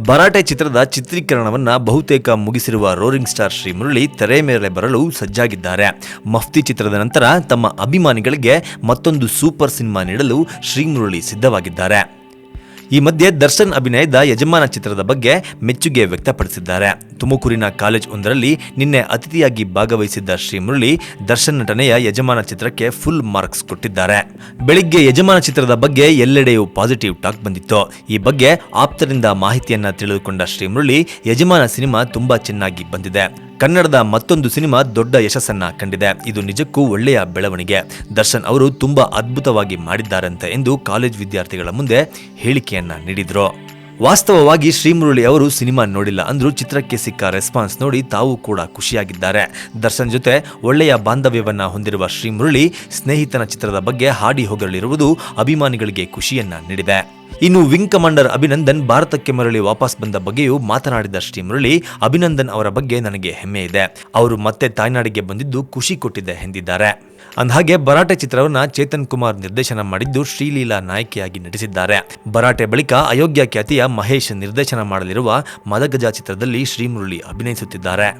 ಭರಾಟೆ ಚಿತ್ರದ ಚಿತ್ರೀಕರಣವನ್ನ ಬಹುತೇಕ ಮುಗಿಸಿರುವ ರೋರಿಂಗ್ ಸ್ಟಾರ್ ಶ್ರೀ ಮುರಳಿ ತೆರೆ ಮೇಲೆ ಬರಲು ಸಜ್ಜಾಗಿದ್ದಾರೆ. ಮಫ್ತಿ ಚಿತ್ರದ ನಂತರ ತಮ್ಮ ಅಭಿಮಾನಿಗಳಿಗೆ ಮತ್ತೊಂದು ಸೂಪರ್ ಸಿನಿಮಾ ನೀಡಲು ಶ್ರೀ ಮುರಳಿ ಸಿದ್ಧವಾಗಿದ್ದಾರೆ. ಈ ಮಧ್ಯೆ ದರ್ಶನ್ ಅಭಿನಯದ ಯಜಮಾನ ಚಿತ್ರದ ಬಗ್ಗೆ ಮೆಚ್ಚುಗೆ ವ್ಯಕ್ತಪಡಿಸಿದ್ದಾರೆ. ತುಮಕೂರಿನ ಕಾಲೇಜ್ ಒಂದರಲ್ಲಿ ನಿನ್ನೆ ಅತಿಥಿಯಾಗಿ ಭಾಗವಹಿಸಿದ್ದ ಶ್ರೀ ಮುರಳಿ ದರ್ಶನ್ ನಟನೆಯ ಯಜಮಾನ ಚಿತ್ರಕ್ಕೆ ಫುಲ್ ಮಾರ್ಕ್ಸ್ ಕೊಟ್ಟಿದ್ದಾರೆ. ಬೆಳಿಗ್ಗೆ ಯಜಮಾನ ಚಿತ್ರದ ಬಗ್ಗೆ ಎಲ್ಲೆಡೆಯೂ ಪಾಸಿಟಿವ್ ಟಾಕ್ ಬಂದಿತ್ತು. ಈ ಬಗ್ಗೆ ಆಪ್ತರಿಂದ ಮಾಹಿತಿಯನ್ನ ತಿಳಿದುಕೊಂಡ ಶ್ರೀ ಮುರಳಿ, ಯಜಮಾನ ಸಿನಿಮಾ ತುಂಬಾ ಚೆನ್ನಾಗಿ ಬಂದಿದೆ. ಕನ್ನಡದ ಮತ್ತೊಂದು ಸಿನಿಮಾ ದೊಡ್ಡ ಯಶಸ್ಸನ್ನ ಕಂಡಿದೆ. ಇದು ನಿಜಕ್ಕೂ ಒಳ್ಳೆಯ ಬೆಳವಣಿಗೆ. ದರ್ಶನ್ ಅವರು ತುಂಬಾ ಅದ್ಭುತವಾಗಿ ಮಾಡಿದ್ದಾರಂತೆ ಎಂದು ಕಾಲೇಜ್ ವಿದ್ಯಾರ್ಥಿಗಳ ಮುಂದೆ ಹೇಳಿಕೆಯನ್ನ ನೀಡಿದ್ರು. ವಾಸ್ತವವಾಗಿ ಶ್ರೀಮುರಳಿ ಅವರು ಸಿನಿಮಾ ನೋಡಿಲ್ಲ ಅಂದ್ರೂ ಚಿತ್ರಕ್ಕೆ ಸಿಕ್ಕ ರೆಸ್ಪಾನ್ಸ್ ನೋಡಿ ತಾವು ಕೂಡ ಖುಷಿಯಾಗಿದ್ದಾರೆ. ದರ್ಶನ್ ಜೊತೆ ಒಳ್ಳೆಯ ಬಾಂಧವ್ಯವನ್ನ ಹೊಂದಿರುವ ಶ್ರೀಮುರಳಿ ಸ್ನೇಹಿತನ ಚಿತ್ರದ ಬಗ್ಗೆ ಹಾಡಿ ಹೋಗಲಿರುವುದು ಅಭಿಮಾನಿಗಳಿಗೆ ಖುಷಿಯನ್ನ ನೀಡಿದೆ. ಇನ್ನು ವಿಂಗ್ ಕಮಾಂಡರ್ ಅಭಿನಂದನ್ ಭಾರತಕ್ಕೆ ಮರಳಿ ವಾಪಸ್ ಬಂದ ಬಗ್ಗೆಯೂ ಮಾತನಾಡಿದ ಶ್ರೀ ಮುರಳಿ, ಅಭಿನಂದನ್ ಅವರ ಬಗ್ಗೆ ನನಗೆ ಹೆಮ್ಮೆ ಇದೆ. ಅವರು ಮತ್ತೆ ತಾಯ್ನಾಡಿಗೆ ಬಂದಿದ್ದು ಖುಷಿ ಕೊಟ್ಟಿದೆ ಎಂದಿದ್ದಾರೆ. ಅಂದಹಾಗೆ ಬರಾಟೆ ಚಿತ್ರವನ್ನ ಚೇತನ್ ಕುಮಾರ್ ನಿರ್ದೇಶನ ಮಾಡಿದ್ದು ಶ್ರೀಲೀಲಾ ನಾಯಕಿಯಾಗಿ ನಟಿಸಿದ್ದಾರೆ. ಭರಾಟೆ ಬಳಿಕ ಅಯೋಗ್ಯ ಖ್ಯಾತಿಯ ಮಹೇಶ್ ನಿರ್ದೇಶನ ಮಾಡಲಿರುವ ಮದಗಜ ಚಿತ್ರದಲ್ಲಿ ಶ್ರೀಮುರಳಿ ಅಭಿನಯಿಸುತ್ತಿದ್ದಾರೆ.